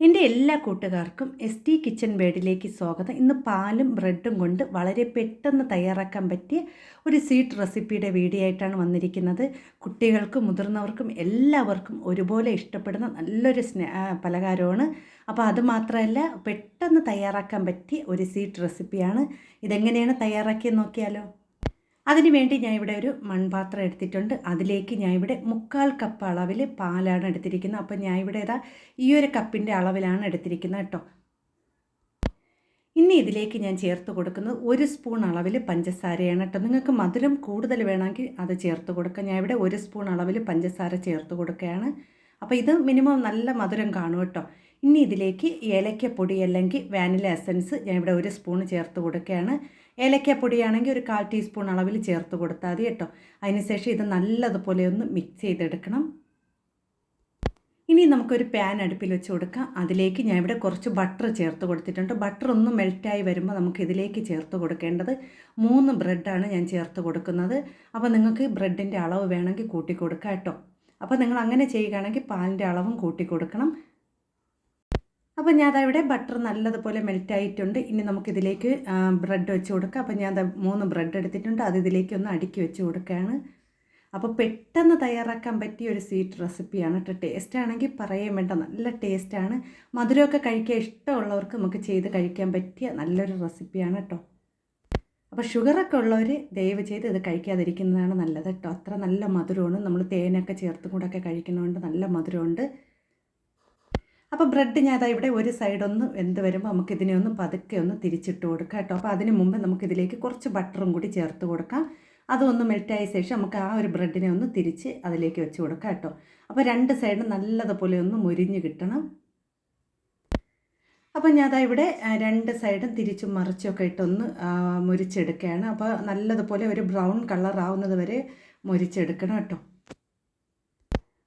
എന്റെ എല്ലാ കൂട്ടുകാർക്കും എസ് ടി കിച്ചൺ ബേഡിലേക്ക് സ്വാഗതം. ഇന്ന് പാലും ബ്രെഡും കൊണ്ട് വളരെ പെട്ടെന്ന് തയ്യാറാക്കാൻ പറ്റിയ ഒരു സ്വീറ്റ് റെസിപ്പിയുടെ വീഡിയോ ആയിട്ടാണ് വന്നിരിക്കുന്നത്. കുട്ടികൾക്കും മുതിർന്നവർക്കും എല്ലാവർക്കും ഒരുപോലെ ഇഷ്ടപ്പെടുന്ന നല്ലൊരു സ്നേ പലഹാരമാണ്. അപ്പോൾ അത് മാത്രമല്ല പെട്ടെന്ന് തയ്യാറാക്കാൻ പറ്റിയ ഒരു സ്വീറ്റ് റെസിപ്പിയാണ്. ഇതെങ്ങനെയാണ് തയ്യാറാക്കിയെന്ന് നോക്കിയാലോ? അതിന് വേണ്ടി ഞാൻ ഇവിടെ ഒരു മൺപാത്രം എടുത്തിട്ടുണ്ട്. അതിലേക്ക് ഞാൻ ഇവിടെ മുക്കാൽ കപ്പ് അളവിൽ പാലാണ് എടുത്തിരിക്കുന്നത്. അപ്പോൾ ഞാൻ ഇവിടെ ഏതാ ഈ ഒരു കപ്പിന്റെ അളവിലാണ് എടുത്തിരിക്കുന്നത് കേട്ടോ. ഇനി ഇതിലേക്ക് ഞാൻ ചേർത്ത് കൊടുക്കുന്നത് ഒരു സ്പൂൺ അളവിൽ പഞ്ചസാരയാണ് കേട്ടോ. നിങ്ങൾക്ക് മധുരം കൂടുതൽ വേണമെങ്കിൽ അത് ചേർത്ത് കൊടുക്കാം. ഞാൻ ഇവിടെ ഒരു സ്പൂൺ അളവിൽ പഞ്ചസാര ചേർത്ത് കൊടുക്കുകയാണ്. അപ്പോൾ ഇത് മിനിമം നല്ല മധുരം കാണും കേട്ടോ. ഇനി ഇതിലേക്ക് ഏലക്കപ്പൊടി അല്ലെങ്കിൽ വാനില എസൻസ് ഞാൻ ഇവിടെ ഒരു സ്പൂൺ ചേർത്ത് കൊടുക്കുകയാണ്. ഏലക്കപ്പൊടിയാണെങ്കിൽ ഒരു കാൽ ടീസ്പൂൺ അളവിൽ ചേർത്ത് കൊടുത്താൽ മതി കേട്ടോ. അതിനുശേഷം ഇത് നല്ലതുപോലെ ഒന്ന് മിക്സ് ചെയ്തെടുക്കണം. ഇനി നമുക്കൊരു പാൻ അടുപ്പിൽ വെച്ച് കൊടുക്കാം. അതിലേക്ക് ഞാൻ ഇവിടെ കുറച്ച് ബട്ടർ ചേർത്ത് കൊടുത്തിട്ടുണ്ട്. ബട്ടർ ഒന്ന് മെൽറ്റായി വരുമ്പോൾ നമുക്ക് ഇതിലേക്ക് ചേർത്ത് കൊടുക്കേണ്ടത് മൂന്ന് ബ്രെഡാണ് ഞാൻ ചേർത്ത് കൊടുക്കുന്നത്. അപ്പോൾ നിങ്ങൾക്ക് ബ്രെഡിന്റെ അളവ് വേണമെങ്കിൽ കൂട്ടി കൊടുക്കാം കേട്ടോ. അപ്പോൾ നിങ്ങൾ അങ്ങനെ ചെയ്യുകയാണെങ്കിൽ പാലിന്റെ അളവും കൂട്ടി കൊടുക്കണം. അപ്പോൾ ഞാൻ ഇവിടെ ബട്ടർ നല്ലതുപോലെ മെൽറ്റായിട്ടുണ്ട് ഇനി നമുക്കിതിലേക്ക് ബ്രെഡ് വെച്ച് കൊടുക്കാം. അപ്പോൾ ഞാൻ മൂന്ന് ബ്രെഡ് എടുത്തിട്ടുണ്ട്. അത് ഇതിലേക്ക് ഒന്ന് അടുക്കി വെച്ച് കൊടുക്കുകയാണ്. അപ്പോൾ പെട്ടെന്ന് തയ്യാറാക്കാൻ പറ്റിയ ഒരു സ്വീറ്റ് റെസിപ്പിയാണ് കേട്ടോ. ടേസ്റ്റ് ആണെങ്കിൽ പറയാൻ വേണ്ട. നല്ല ടേസ്റ്റാണ് മധുരമൊക്കെ കഴിക്കാൻ ഇഷ്ടമുള്ളവർക്ക് നമുക്ക് ചെയ്ത് കഴിക്കാൻ പറ്റിയ നല്ലൊരു റെസിപ്പിയാണ് കേട്ടോ. അപ്പോൾ ഷുഗറൊക്കെ ഉള്ളവർ ദയവ് ചെയ്ത് ഇത് കഴിക്കാതിരിക്കുന്നതാണ് നല്ലത് കേട്ടോ. അത്ര നല്ല മധുരമാണ്. നമ്മൾ തേനൊക്കെ ചേർത്തും കൂടെയൊക്കെ കഴിക്കുന്നതുകൊണ്ട് നല്ല മധുരമുണ്ട്. അപ്പോൾ ബ്രെഡ് ഞാൻ അതാ ഇവിടെ ഒരു സൈഡൊന്ന് എന്ത് വരുമ്പോൾ നമുക്ക് ഇതിനെ ഒന്ന് പതുക്കെ ഒന്ന് തിരിച്ചിട്ട് കൊടുക്കാം കേട്ടോ. അപ്പോൾ അതിന് മുമ്പ് നമുക്കിതിലേക്ക് കുറച്ച് ബട്ടറും കൂടി ചേർത്ത് കൊടുക്കാം. അതൊന്ന് മെൽറ്റായ ശേഷം നമുക്ക് ആ ഒരു ബ്രെഡിനെ ഒന്ന് തിരിച്ച് അതിലേക്ക് വെച്ച് കൊടുക്കാം കേട്ടോ. അപ്പോൾ രണ്ട് സൈഡും നല്ലതുപോലെ ഒന്ന് മുരിഞ്ഞ് കിട്ടണം. അപ്പോൾ ഞാൻ അതാ ഇവിടെ രണ്ട് സൈഡും തിരിച്ചും മറിച്ചൊക്കെ ഇട്ടൊന്ന് മുരിച്ചെടുക്കുകയാണ്. അപ്പോൾ നല്ലതുപോലെ ഒരു ബ്രൗൺ കളർ ആവുന്നത് വരെ മുരിച്ചെടുക്കണം കേട്ടോ.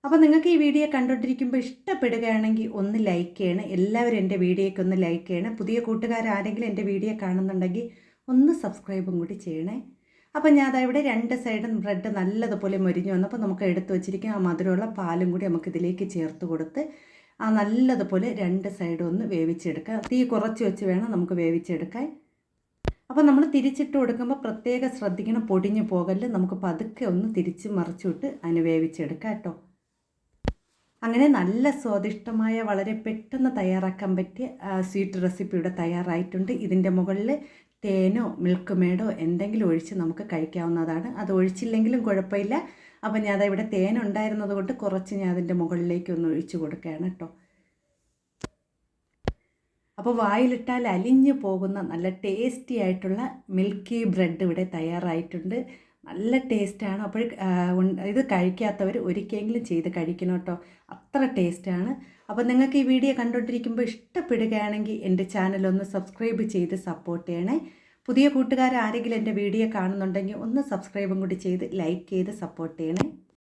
അപ്പോൾ നിങ്ങൾക്ക് ഈ വീഡിയോ കണ്ടുകൊണ്ടിരിക്കുമ്പോൾ ഇഷ്ടപ്പെടുകയാണെങ്കിൽ ഒന്ന് ലൈക്ക് ചെയ്യണം. എല്ലാവരും എന്റെ വീഡിയോയ്ക്ക് ഒന്ന് ലൈക്ക് ചെയ്യണം. പുതിയ കൂട്ടുകാരാരെങ്കിലും എന്റെ വീഡിയോ കാണുന്നുണ്ടെങ്കിൽ ഒന്ന് സബ്സ്ക്രൈബും കൂടി ചെയ്യണേ. അപ്പോൾ ഞാൻ അതാ ഇവിടെ രണ്ട് സൈഡും ബ്രെഡ് നല്ലതുപോലെ മൊരിഞ്ഞു വന്നപ്പോൾ നമുക്ക് എടുത്തു വച്ചിരിക്കുന്ന ആ മധുരമുള്ള പാലും കൂടി നമുക്ക് ഇതിലേക്ക് ചേർത്ത് കൊടുത്ത് ആ നല്ലതുപോലെ രണ്ട് സൈഡും ഒന്ന് വേവിച്ചെടുക്കാം. തീ കുറച്ച് വെച്ച് വേണം നമുക്ക് വേവിച്ചെടുക്കാൻ. അപ്പോൾ നമ്മൾ തിരിച്ചിട്ട് കൊടുക്കുമ്പോൾ പ്രത്യേകം ശ്രദ്ധിക്കണം. പൊടിഞ്ഞു പോകൽ നമുക്ക് പതുക്കെ ഒന്ന് തിരിച്ച് മറിച്ചിട്ട് അതിന് വേവിച്ചെടുക്കാം കേട്ടോ. അങ്ങനെ നല്ല സ്വാദിഷ്ടമായ വളരെ പെട്ടെന്ന് തയ്യാറാക്കാൻ പറ്റിയ സ്വീറ്റ് റെസിപ്പി ഇവിടെ തയ്യാറായിട്ടുണ്ട്. ഇതിന്റെ മുകളിൽ തേനോ മിൽക്ക് മേഡോ എന്തെങ്കിലും ഒഴിച്ച് നമുക്ക് കഴിക്കാവുന്നതാണ്. അത് ഒഴിച്ചില്ലെങ്കിലും കുഴപ്പമില്ല. അപ്പോൾ ഞാൻ ഇവിടെ തേൻ ഉണ്ടായിരുന്നത് കൊണ്ട് കുറച്ച് ഞാൻ അതിന്റെ മുകളിലേക്ക് ഒന്ന് ഒഴിച്ച് കൊടുക്കുകയാണ് കേട്ടോ. അപ്പോൾ വായിലിട്ടാൽ അലിഞ്ഞു പോകുന്ന നല്ല ടേസ്റ്റി ആയിട്ടുള്ള മിൽക്കി ബ്രെഡ് ഇവിടെ തയ്യാറായിട്ടുണ്ട്. നല്ല ടേസ്റ്റാണ്. അപ്പോൾ ഇത് കഴിക്കാത്തവർ ഒരിക്കലെങ്കിലും ചെയ്ത് കഴിക്കണം കേട്ടോ. അത്ര ടേസ്റ്റാണ്. അപ്പോൾ നിങ്ങൾക്ക് ഈ വീഡിയോ കണ്ടുകൊണ്ടിരിക്കുമ്പോൾ ഇഷ്ടപ്പെടുകയാണെങ്കിൽ എന്റെ ചാനൽ ഒന്ന് സബ്സ്ക്രൈബ് ചെയ്ത് സപ്പോർട്ട് ചെയ്യണേ. പുതിയ കൂട്ടുകാർ ആരെങ്കിലും എന്റെ വീഡിയോ കാണുന്നുണ്ടെങ്കിൽ ഒന്ന് സബ്സ്ക്രൈബും കൂടി ചെയ്ത് ലൈക്ക് ചെയ്ത് സപ്പോർട്ട് ചെയ്യണേ.